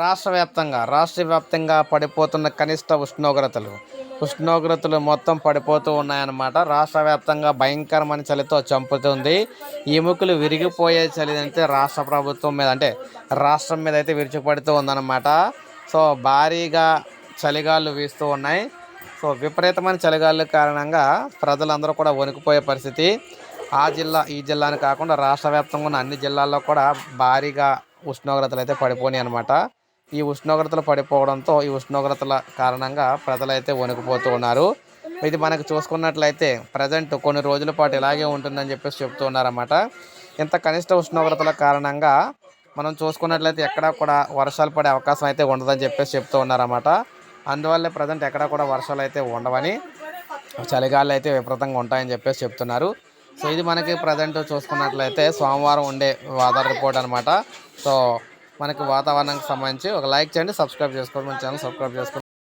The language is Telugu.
రాష్ట్ర వ్యాప్తంగా రాష్ట్ర వ్యాప్తంగా పడిపోతున్న కనిష్ట ఉష్ణోగ్రతలు. ఉష్ణోగ్రతలు మొత్తం పడిపోతూ ఉన్నాయన్నమాట. రాష్ట్ర వ్యాప్తంగా భయంకరమైన చలితో చంపుతుంది. ఎముకలు విరిగిపోయే చలి అంటే రాష్ట్ర ప్రభుత్వం మీద అంటే రాష్ట్రం మీద అయితే విరిచిపడుతూ ఉందన్నమాట. సో భారీగా చలిగాళ్ళు వీస్తూ ఉన్నాయి. సో విపరీతమైన చలిగాళ్ళ కారణంగా ప్రజలందరూ కూడా వణికిపోయే పరిస్థితి. ఆ జిల్లా ఈ జిల్లాని కాకుండా రాష్ట్ర వ్యాప్తంగా ఉన్న అన్ని జిల్లాల్లో కూడా భారీగా ఉష్ణోగ్రతలు అయితే పడిపోయినాయి అనమాట ఈ ఉష్ణోగ్రతలు పడిపోవడంతో ఈ ఉష్ణోగ్రతల కారణంగా ప్రజలైతే వణికిపోతూ ఉన్నారు. ఇది మనకు చూసుకున్నట్లయితే ప్రజెంట్ కొన్ని రోజుల పాటు ఇలాగే ఉంటుందని చెప్పేసి చెప్తూ ఉన్నారన్నమాట. ఇంత కనిష్ట ఉష్ణోగ్రతల కారణంగా మనం చూసుకున్నట్లయితే ఎక్కడా కూడా వర్షాలు పడే అవకాశం అయితే ఉండదని చెప్పేసి చెప్తూ ఉన్నారన్నమాట. అందువల్లే ప్రజెంట్ ఎక్కడా కూడా వర్షాలు అయితే ఉండవని చలిగాలు అయితే విపరీతంగా ఉంటాయని చెప్పేసి చెప్తున్నారు. సో ఇది మనకి ప్రజెంట్ చూసుకున్నట్లయితే సోమవారం ఉండే వాదర్ రిపోర్ట్ అనమాట సో మనకి వాతావరణానికి సంబంధించి ఒక లైక్ చేయండి సబ్స్క్రైబ్ చేసుకోండి మన ఛానల్ సబ్స్క్రైబ్ చేసుకోండి.